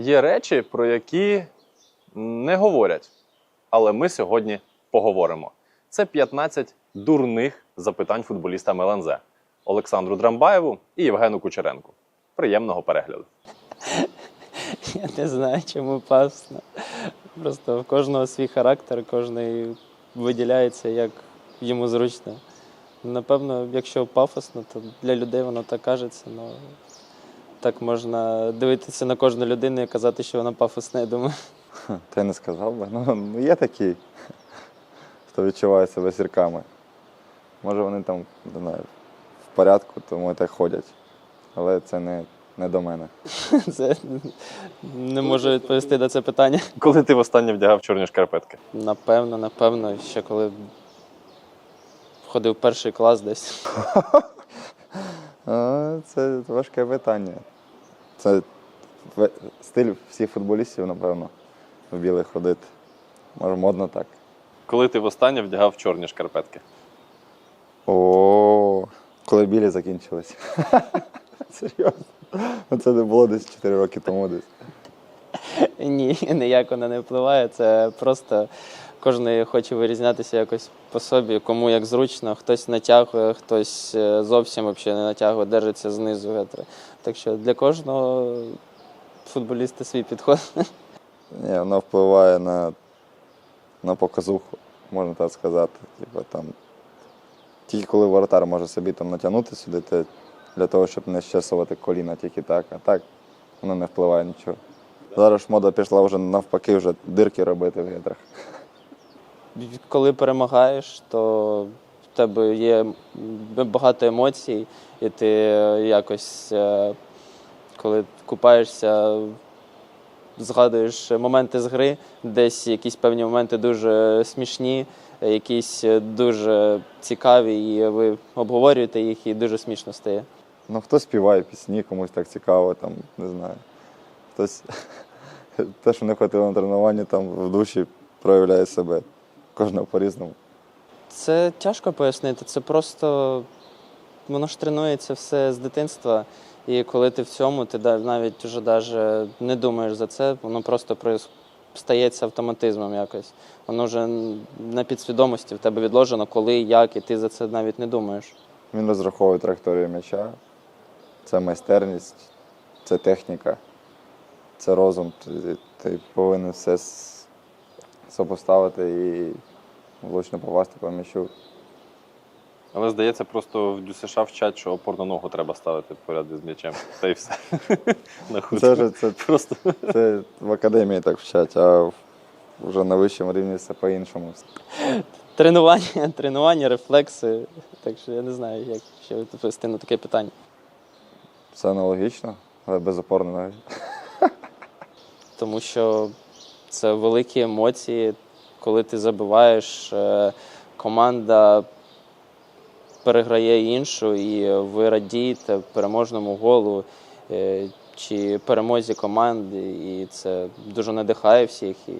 Є речі, про які не говорять, але ми сьогодні поговоримо. Це 15 дурних запитань футболістам ЛНЗ Олександру Драмбаєву і Євгену Кучеренку. Приємного перегляду. Я не знаю, чому пафосно. Просто в кожного свій характер, кожен виділяється, як йому зручно. Напевно, якщо пафосно, то для людей воно так кажеться. Ну, так можна дивитися на кожну людину і казати, що вона пафосна, я думаю. Та й не сказав би. Ну, ну є такі, хто відчуває себе зірками. Може вони там, не знаю, в порядку, тому і так ходять. Але це не, не до мене. Це не можу відповісти на це питання. Коли ти востаннє вдягав чорні шкарпетки? Напевно, напевно, ще коли входив перший клас десь. А, це важке питання. Це стиль всіх футболістів, напевно, в білих ходити. Може, модно так. Коли ти востаннє вдягав чорні шкарпетки? О, коли білі закінчились. Серйозно. Ну, Це не було десь 4 роки тому десь. Ні, ніяк вона не впливає. Це просто кожен хоче вирізнятися якось по собі, кому як зручно, хтось натягує, хтось е, зовсім взагалі не натягує, держиться знизу. гетри. Так що для кожного футболіста свій підход. Ні, воно впливає на, на показуху, можна так сказати. Типа, там, тільки коли воротар може собі там натягнути сюди, те, для того, щоб не щасувати коліна тільки так, а так воно не впливає нічого. Зараз мода пішла вже навпаки, вже дирки робити в гетрах. Коли перемагаєш, то в тебе є багато емоцій, і ти якось, е, коли купаєшся, згадуєш моменти з гри, десь якісь певні моменти дуже смішні, якісь дуже цікаві, і ви обговорюєте їх, і дуже смішно стає. Ну, хтось співає пісні, комусь так цікаво, там, не знаю. Хтось те, що не хватило на тренуванні, там в душі проявляє себе. Кожного по-різному. Це тяжко пояснити. Це просто воно ж тренується все з дитинства. І коли ти в цьому, ти навіть вже даже не думаєш за це, воно просто стається автоматизмом якось. Воно вже на підсвідомості в тебе відложено, коли, як, і ти за це навіть не думаєш. Він розраховує траєкторію м'яча. Це майстерність, це техніка, це розум. Ти, ти повинен все сопоставити і влучно попасти по м'ячу. Але здається, просто в ДЮСШ вчать, що опорну ногу треба ставити поряд із м'ячем. Та й все. На. Це вже це, Просто це в академії так вчать, а вже на вищому рівні все по-іншому. Тренування, тренування, рефлекси. Так що я не знаю, як ще відповісти на таке питання. Все аналогічно, але без опорної ноги. тому що це великі емоції, коли ти забиваєш, е, команда переграє іншу, і ви радієте переможному голу е, чи перемозі команди, і це дуже надихає всіх. І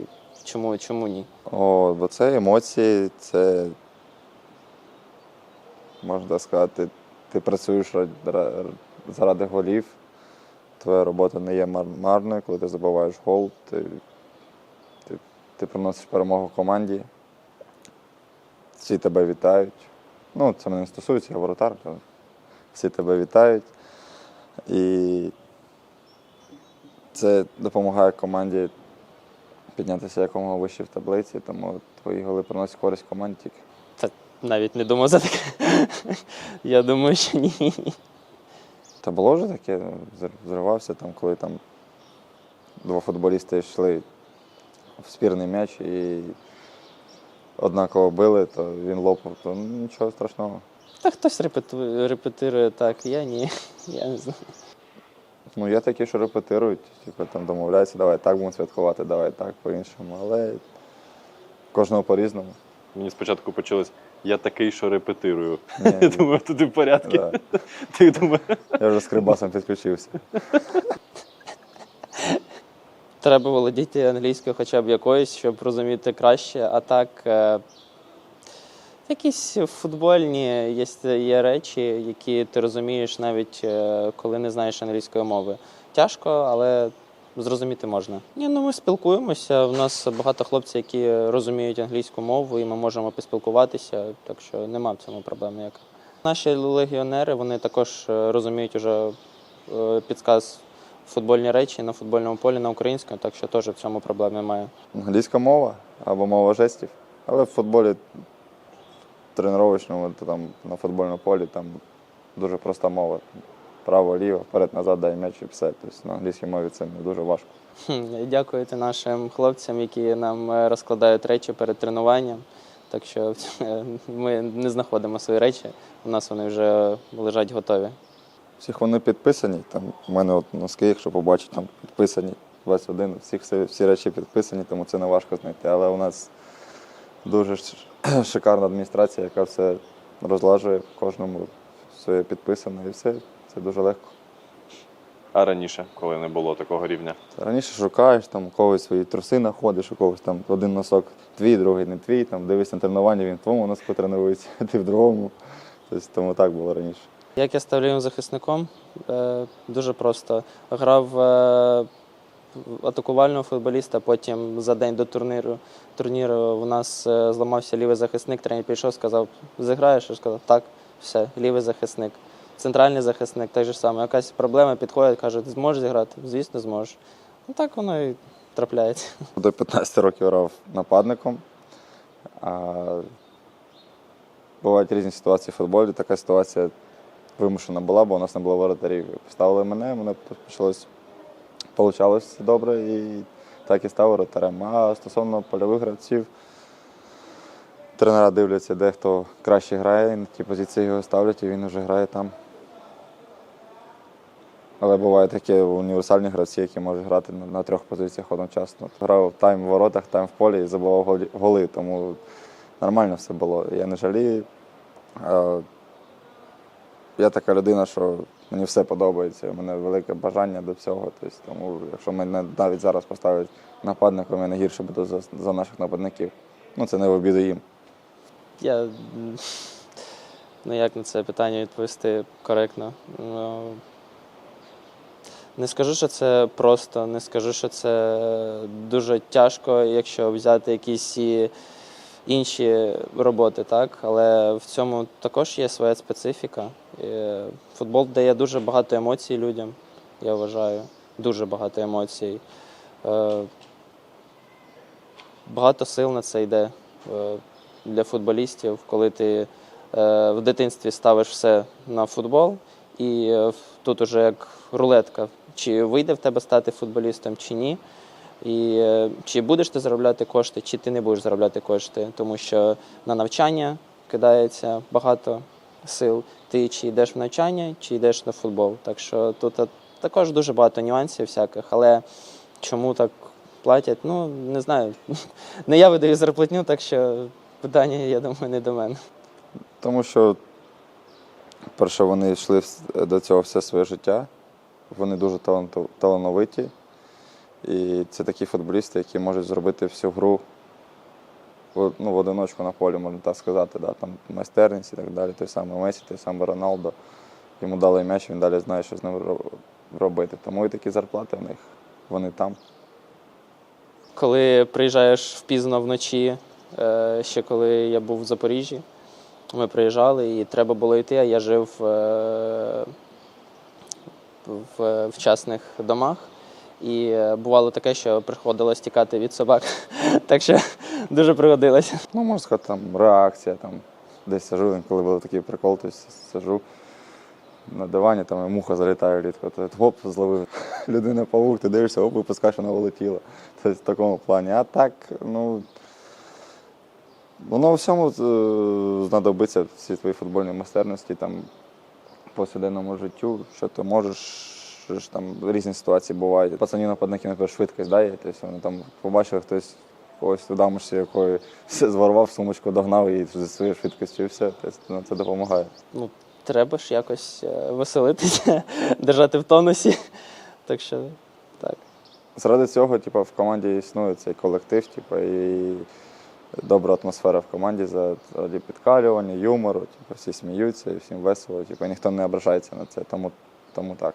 чому, чому ні? О, бо це емоції, це можна сказати, ти працюєш заради голів. Твоя робота не є марною, коли ти забуваєш гол, ти, ти, приносиш перемогу команді. Всі тебе вітають. Ну, це мене не стосується, я воротар, то всі тебе вітають. І це допомагає команді піднятися якомога вище в таблиці, тому твої голи приносять користь команді тільки. Та навіть не думав за таке. Я думаю, що ні. Та було вже таке, зривався там, коли там два футболісти йшли в спірний м'яч і однаково били, то він лопав, то ну, нічого страшного. Та хтось репетує, репетирує так, я ні. Я не знаю. Ну, є такі, що репетирують, типу, там домовляються, давай так будемо святкувати, давай так по-іншому. Але кожного по-різному. мені спочатку почалось. Я такий, що репетирую. Ні, Я думаю, туди в порядку. Да. Ти думаєш? Я вже з крибасом підключився. Треба володіти англійською хоча б якоюсь, щоб розуміти краще. А так, е, якісь футбольні є, є речі, які ти розумієш навіть е, коли не знаєш англійської мови. Тяжко, але зрозуміти можна. Ні, ну ми спілкуємося. У нас багато хлопців, які розуміють англійську мову, і ми можемо поспілкуватися, так що нема в цьому проблем ніякої. Наші легіонери вони також е, розуміють уже підсказ футбольні речі на футбольному полі на українському, так що теж в цьому проблем немає. Англійська мова або мова жестів. Але в футболі тренувачному, там на футбольному полі там дуже проста мова. Право, ліво, вперед, назад, дай м'яч і все. Тобто на англійській мові це не дуже важко. Хм, Дякувати нашим хлопцям, які нам е, розкладають речі перед тренуванням. Так що е, ми не знаходимо свої речі, у нас вони вже лежать готові. Всіх вони підписані. Там у мене от носки, якщо побачить, там підписані 21, всіх всі, всі речі підписані, тому це не важко знайти. Але у нас дуже шикарна адміністрація, яка все розлажує кожному все підписано і все. Це дуже легко. А раніше, коли не було такого рівня. Раніше шукаєш, там у когось свої труси знаходиш, у когось там один носок твій, другий не твій, там дивишся на тренування, він в твоєму носку тренується, ти в другому. Тобто, тому так було раніше. Як я став лівим захисником? Е, Дуже просто. Грав е, атакувального футболіста, потім за день до турніру, турніру у нас е, зламався лівий захисник, тренер прийшов, сказав, зіграєш? Я сказав, так, все, лівий захисник. Центральний захисник, так же саме. Якась проблема підходить, каже, ти зможеш зіграти? Звісно, зможеш. Ну так воно і трапляється. До 15 років грав нападником. Бувають різні ситуації в футболі. Така ситуація вимушена була, бо у нас не було воротарів. Поставили мене, мене почалось, получалось добре і так і став воротарем. А стосовно польових гравців, тренера дивляться, де хто краще грає, на ті позиції його ставлять, і він вже грає там. Але бувають такі універсальні гравці, які можуть грати на, на трьох позиціях одночасно. Грав тайм в воротах, тайм в полі і забував голи, тому нормально все було. Я не жалію. Я така людина, що мені все подобається. У мене велике бажання до цього. Тобто, тому якщо мене навіть зараз поставлять нападником, я не гірше буду за, за наших нападників. Ну це не в обіду їм. Я ну як на це питання відповісти коректно. Ну, не скажу, що це просто, не скажу, що це дуже тяжко, якщо взяти якісь інші роботи, так? Але в цьому також є своя специфіка. Е, Футбол дає дуже багато емоцій людям, я вважаю. Дуже багато емоцій. Е, Багато сил на це йде е, для футболістів, коли ти в дитинстві ставиш все на футбол, і тут уже як рулетка, чи вийде в тебе стати футболістом, чи ні. І чи будеш ти заробляти кошти, чи ти не будеш заробляти кошти, тому що на навчання кидається багато сил. Ти чи йдеш в навчання, чи йдеш на футбол. Так що тут е, також дуже багато нюансів всяких, але чому так платять? Ну не знаю. Не я видаю зарплатню, так що питання, я думаю, не до мене. Тому що, перше, вони йшли до цього все своє життя. Вони дуже талановиті. І це такі футболісти, які можуть зробити всю гру ну, в одиночку на полі, можна так сказати. Да? Там майстерність і так далі. Той самий Месі, той самий Роналдо. Йому дали м'яч, він далі знає, що з ним робити. Тому і такі зарплати в них. Вони там. Коли приїжджаєш впізно вночі, е, ще коли я був в Запоріжжі, ми приїжджали і треба було йти, а я жив е, в вчасних домах. І е, бувало таке, що приходилось тікати від собак. Так що дуже пригодилося. Ну, можна сказати, там реакція, там десь сижу, коли був такий прикол, то сижу на дивані, там і муха залітає рідко, то гоп, зловив людина павук, ти дивишся, оп, випускаєш, вона улетіла. Тобто в такому плані. А так, ну. Воно всьому е, знадобиться всі твої футбольні майстерності, там, повсякденному життю, що ти можеш, що ж там різні ситуації бувають. Пацанів нападники, наприклад, швидкість дає, тобто вони там побачили хтось когось у дамочці, якої сумочку догнав і зі своєю швидкістю і все. Тобто це допомагає. Ну, треба ж якось е, веселитися, держати в тонусі. Так що так. Заради цього, типу, в команді існує цей колектив, типу, і добра атмосфера в команді за- підкалювання, юмору, типу, всі сміються, і всім весело, типу, ніхто не ображається на це, тому, тому так.